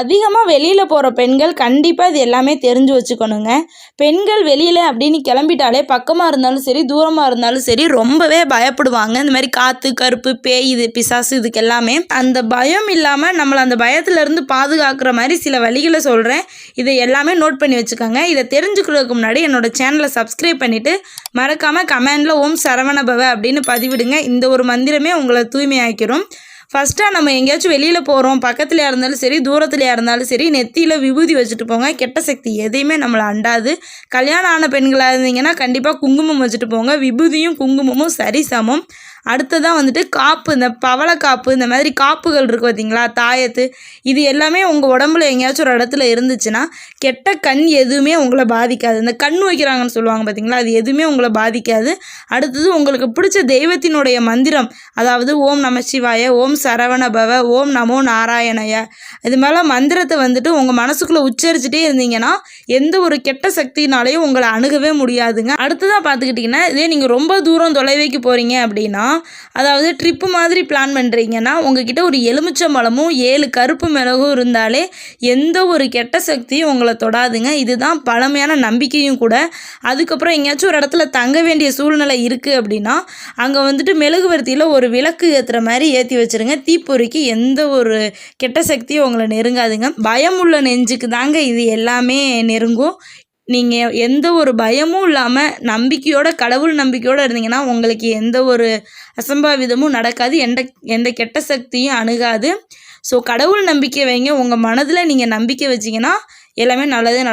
அதிகமாக வெளியில் போகிற பெண்கள் கண்டிப்பாக இது எல்லாமே தெரிஞ்சு வச்சுக்கணுங்க. பெண்கள் வெளியில் அப்படின்னு கிளம்பிட்டாலே பக்கமாக இருந்தாலும் சரி தூரமாக இருந்தாலும் சரி ரொம்பவே பயப்படுவாங்க. இந்த மாதிரி காற்று கருப்பு பேய் இது பிசாசு இதுக்கு எல்லாமே அந்த பயம் இல்லாமல் நம்மளை அந்த பயத்துலேருந்து பாதுகாக்கிற மாதிரி சில வழிகளை சொல்கிறேன் இதை எல்லாமே நோட் பண்ணி வச்சுக்கோங்க. இதை தெரிஞ்சுக்கிறதுக்கு முன்னாடி என்னோட சேனலை சப்ஸ்கிரைப் பண்ணிவிட்டு மறக்காமல் கமெண்டில் ஓம் சரவணபவ அப்படின்னு பதிவிடுங்க. இந்த ஒரு மந்திரமே உங்களை தூய்மையாக்கிரும். ஃபஸ்ட்டாக நம்ம எங்கேயாச்சும் வெளியில் போகிறோம் பக்கத்துலையாக இருந்தாலும் சரி தூரத்துலையாக இருந்தாலும் சரி நெத்தியில் விபூதி வச்சுட்டு போங்க. கெட்ட சக்தி எதையுமே நம்மளை அண்டாது. கல்யாணம் ஆன பெண்களாக இருந்தீங்கன்னா கண்டிப்பாக குங்குமம் வச்சுட்டு போங்க. விபூதியும் குங்குமமும் சரி சமம் அடுத்ததாக வந்துட்டு காப்பு இந்த பவளை காப்பு இந்த மாதிரி காப்புகள் இருக்குது பார்த்தீங்களா தாயத்து. இது எல்லாமே உங்கள் உடம்புல எங்கேயாச்சும் ஒரு இடத்துல இருந்துச்சுன்னா கெட்ட கண் எதுவுமே உங்களை பாதிக்காது. இந்த கண் வைக்கிறாங்கன்னு சொல்லுவாங்க பார்த்தீங்களா அது எதுவுமே உங்களை பாதிக்காது. அடுத்தது உங்களுக்கு பிடிச்ச தெய்வத்தினுடைய மந்திரம் அதாவது ஓம் நம சிவாய ஓம் சரவண பவ ஓம் நமோ நாராயணய. இது மேலே மந்திரத்தை வந்துட்டு உங்கள் மனசுக்குள்ளே உச்சரிச்சுட்டே இருந்தீங்கன்னா எந்த ஒரு கெட்ட சக்தினாலையும் உங்களை அணுகவே முடியாதுங்க. அடுத்ததாக பார்த்துக்கிட்டிங்கன்னா இதே நீங்கள் ரொம்ப தூரம் தொலைவைக்கு போகிறீங்க அப்படின்னா அதாவது ட்ரிப்பு மாதிரி பிளான் பண்ணுறீங்கன்னா உங்ககிட்ட ஒரு எலுமிச்சம்பழமும் ஏழு கருப்பு மிளகும் இருந்தாலே எந்த ஒரு கெட்ட சக்தியும் உங்களை தொடாதுங்க. இதுதான் பழமையான நம்பிக்கையும் கூட. அதுக்கப்புறம் எங்கேயாச்சும் ஒரு இடத்துல தங்க வேண்டிய சூழ்நிலை இருக்குது அப்படின்னா அங்கே வந்துட்டு மெழுகுவர்த்தியில் ஒரு விளக்கு ஏற்றுற மாதிரி ஏற்றி வச்சுருங்க. தீப்பொறிக்கு எந்த ஒரு கெட்ட சக்தியும் உங்களை நெருங்காதுங்க. பயம் உள்ள நெஞ்சுக்கு தாங்க இது எல்லாமே நெருங்கும். நீங்கள் எந்த ஒரு பயமும் இல்லாமல் நம்பிக்கையோட கடவுள் நம்பிக்கையோடு இருந்தீங்கன்னா உங்களுக்கு எந்த ஒரு அசம்பாவிதமும் நடக்காது. எந்த எந்த கெட்ட சக்தியும் அணுகாது. ஸோ கடவுள் நம்பிக்கை வைங்க. உங்கள் மனதில் நீங்கள் நம்பிக்கை வச்சிங்கன்னா எல்லாமே நல்லதே நடக்கும்.